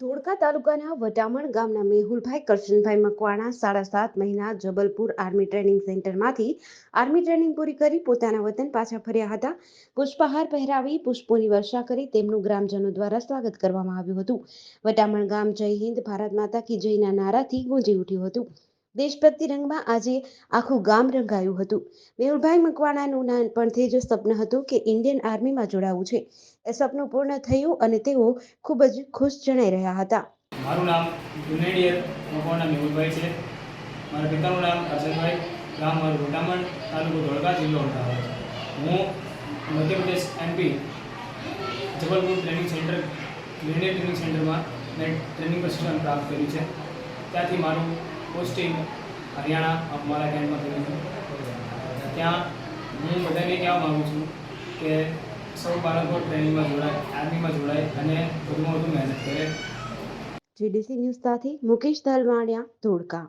ધોળકા તાલુકાના વટામણ ગામના મેહુલભાઈ, કરશનભાઈ મકવાણા, સાડા સાત મહિના જબલપુર આર્મી ટ્રેનિંગ સેન્ટરમાંથી આર્મી ટ્રેનિંગ પૂરી કરી પોતાના વતન પાછા ફર્યા હતા. પુષ્પહાર પહેરાવી પુષ્પોની વર્ષા કરી તેમનું ગ્રામજનો દ્વારા સ્વાગત કરવામાં આવ્યું હતું. વટામણ ગામ જય હિન્દ, ભારત માતા કી જયના નારાથી ગુંજી ઉઠ્યું હતું. દેશભક્તિ રંગમાં આજે આખું ગામ રંગાયું હતું. મેહુલભાઈ મકવાણાનું નાનપણથી જ સપનું હતું કે ઇન્ડિયન આર્મીમાં જોડાવું છે. એ સપનું પૂર્ણ થયું અને તેઓ ખૂબ જ ખુશ જણાઈ રહ્યા હતા. મારું નામ જુનેડિયર મકવાણા મેહુલભાઈ છે. મારા પિતાનું નામ અર્જનભાઈ ગામ મારું રોટામણ તાલુકો ધોળકા, જિલ્લો હું Madhya Pradesh MP Jabalpur training centre grenade training સેન્ટરમાં મેં ટ્રેનિંગ પ્રશિક્ષણ પ્રાપ્ત કર્યું છે. ત્યાંથી મારું પોસ્ટિંગ હરિયાણા અમારા કેન્ટમાં થયું ત્યાં હું બધાને કહેવા માગું છું કે સૌ બાળકો ટ્રેનિંગમાં જોડાય, આર્મીમાં જોડાય અને વધુમાં વધુ મહેનત કરે. જીડીસી ન્યૂઝ સાથે મુકેશ ધલવાણિયા ધોળકા.